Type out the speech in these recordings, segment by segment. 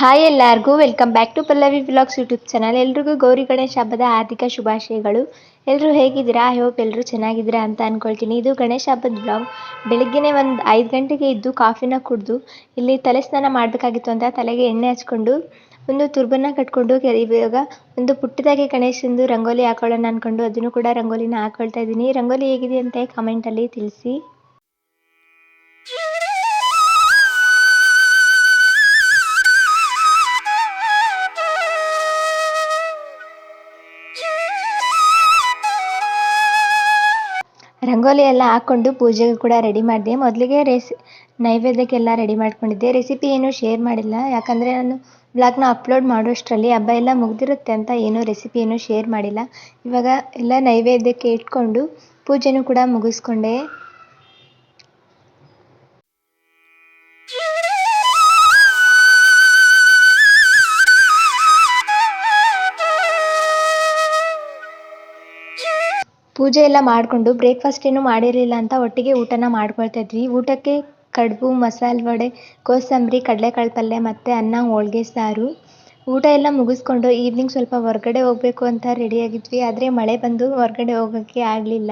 Hi ಎಲ್ಲರಿಗೂ welcome back to Pallavi vlogs YouTube channel ಎಲ್ರಿಗೂ ಗೌರಿ ಗಣೇಶ ಹಬ್ಬದ ಹಾರ್ದಿಕ ಶುಭಾಶಯಗಳು. ಎಲ್ಲರೂ ಹೇಗಿದ್ದೀರಾ? ಐ ಹೋಪ್ ಎಲ್ಲರೂ ಚೆನ್ನಾಗಿದ್ದೀರಾ ಅಂತ ಅಂದ್ಕೊಳ್ತೀನಿ ಇದು ಗಣೇಶ ಹಬ್ಬದ ಬ್ಲಾಗ್ ಬೆಳಗ್ಗೆನೇ ಒಂದು ಐದು ಗಂಟೆಗೆ ಇದ್ದು ಕಾಫಿನ ಕುಡಿದು ಇಲ್ಲಿ ತಲೆ ಸ್ನಾನ ಮಾಡಬೇಕಾಗಿತ್ತು ಅಂತ ತಲೆಗೆ ಎಣ್ಣೆ ಹಚ್ಕೊಂಡು, ಒಂದು ತುರ್ಬನ್ನ ಕಟ್ಕೊಂಡು ಇವಾಗ ಒಂದು ಪುಟ್ಟದಾಗಿ ಗಣೇಶಂದು ರಂಗೋಲಿ ಹಾಕೊಳ್ಳೋಣ ಅಂದ್ಕೊಂಡು ಅದನ್ನು ಕೂಡ ರಂಗೋಲಿನ ಹಾಕೊಳ್ತಾ ಇದ್ದೀನಿ. ರಂಗೋಲಿ ಹೇಗಿದೆ ಅಂತ ಕಮೆಂಟಲ್ಲಿ ತಿಳಿಸಿ. ರಂಗೋಲಿ ಎಲ್ಲ ಹಾಕ್ಕೊಂಡು ಪೂಜೆಗೆ ಕೂಡ ರೆಡಿ ಮಾಡಿದೆ. ಮೊದಲಿಗೆ ರೆಸಿ, ನೈವೇದ್ಯಕ್ಕೆಲ್ಲ ರೆಡಿ ಮಾಡ್ಕೊಂಡಿದ್ದೆ. ರೆಸಿಪಿ ಏನು ಶೇರ್ ಮಾಡಿಲ್ಲ. ಯಾಕಂದರೆ ನಾನು ಬ್ಲಾಗ್ನ ಅಪ್ಲೋಡ್ ಮಾಡೋಷ್ಟರಲ್ಲಿ ಹಬ್ಬ ಎಲ್ಲ ಮುಗಿದಿರುತ್ತೆ ಅಂತ ಏನೂ ರೆಸಿಪಿ ಏನೂ ಶೇರ್ ಮಾಡಿಲ್ಲ. ಇವಾಗ ಎಲ್ಲ ನೈವೇದ್ಯಕ್ಕೆ ಇಟ್ಕೊಂಡು ಪೂಜೆನೂ ಕೂಡ ಮುಗಿಸ್ಕೊಂಡೆ. ಪೂಜೆ ಎಲ್ಲ ಮಾಡಿಕೊಂಡು ಬ್ರೇಕ್ಫಾಸ್ಟ್ ಏನು ಮಾಡಿರಲಿಲ್ಲ ಅಂತ ಒಟ್ಟಿಗೆ ಊಟನ ಮಾಡ್ಕೊಳ್ತಾ ಇದ್ವಿ. ಊಟಕ್ಕೆ ಕಡುಬು, ಮಸಾಲೆ ವಡೆ, ಕೋಸಂಬರಿ, ಕಡಲೆಕಾಳು ಪಲ್ಯ ಮತ್ತು ಅನ್ನ, ಹೋಳಿಗೆ, ಸಾರು. ಊಟ ಎಲ್ಲ ಮುಗಿಸ್ಕೊಂಡು ಈವ್ನಿಂಗ್ ಸ್ವಲ್ಪ ಹೊರಗಡೆ ಹೋಗಬೇಕು ಅಂತ ರೆಡಿಯಾಗಿದ್ವಿ ಆದರೆ ಮಳೆ ಬಂದು ಹೊರಗಡೆ ಹೋಗೋಕ್ಕೆ ಆಗಲಿಲ್ಲ.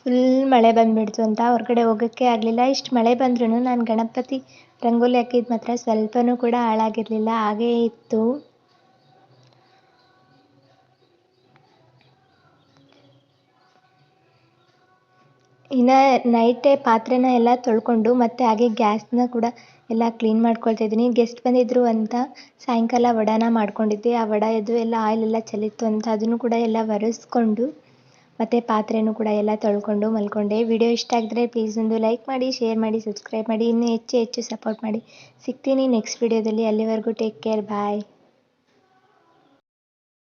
ಫುಲ್ ಮಳೆ ಬಂದುಬಿಡ್ತು ಅಂತ ಹೊರಗಡೆ ಹೋಗೋಕ್ಕೆ ಆಗಲಿಲ್ಲ. ಇಷ್ಟು ಮಳೆ ಬಂದ್ರೂ ನಾನು ಗಣಪತಿ ರಂಗೋಲಿ ಹಾಕಿದ್ದು ಮಾತ್ರ ಸ್ವಲ್ಪವೂ ಕೂಡ ಹಾಳಾಗಿರಲಿಲ್ಲ. ಹಾಗೇ ಇತ್ತು. ಇನ್ನು ನೈಟೇ ಪಾತ್ರೆನ ಎಲ್ಲ ತೊಳ್ಕೊಂಡು ಮತ್ತು ಹಾಗೆ ಗ್ಯಾಸ್ನ ಕೂಡ ಎಲ್ಲ ಕ್ಲೀನ್ ಮಾಡ್ಕೊಳ್ತಾ ಇದ್ದೀನಿ. ಗೆಸ್ಟ್ ಬಂದಿದ್ದರು ಅಂತ ಸಾಯಂಕಾಲ ವಡಾನ ಮಾಡ್ಕೊಂಡಿದ್ದೆ. ಆ ವಡ ಇದು ಎಲ್ಲ ಆಯಿಲ್ ಎಲ್ಲ ಚೆಲ್ಲಿತ್ತು ಅಂತ ಅದನ್ನು ಕೂಡ ಎಲ್ಲ ಒರೆಸ್ಕೊಂಡು ಮತ್ತು ಪಾತ್ರೆನೂ ಕೂಡ ಎಲ್ಲ ತೊಳ್ಕೊಂಡು ಮಲ್ಕೊಂಡೆ. ವಿಡಿಯೋ ಇಷ್ಟ ಆಗಿದ್ರೆ ಪ್ಲೀಸ್ ಒಂದು ಲೈಕ್ ಮಾಡಿ ಶೇರ್ ಮಾಡಿ ಸಬ್ಸ್ಕ್ರೈಬ್ ಮಾಡಿ, ಇನ್ನೂ ಹೆಚ್ಚು ಹೆಚ್ಚು ಸಪೋರ್ಟ್ ಮಾಡಿ. ಸಿಗ್ತೀನಿ ನೆಕ್ಸ್ಟ್ ವಿಡಿಯೋದಲ್ಲಿ ಅಲ್ಲಿವರೆಗೂ ಟೇಕ್ ಕೇರ್ ಬಾಯ್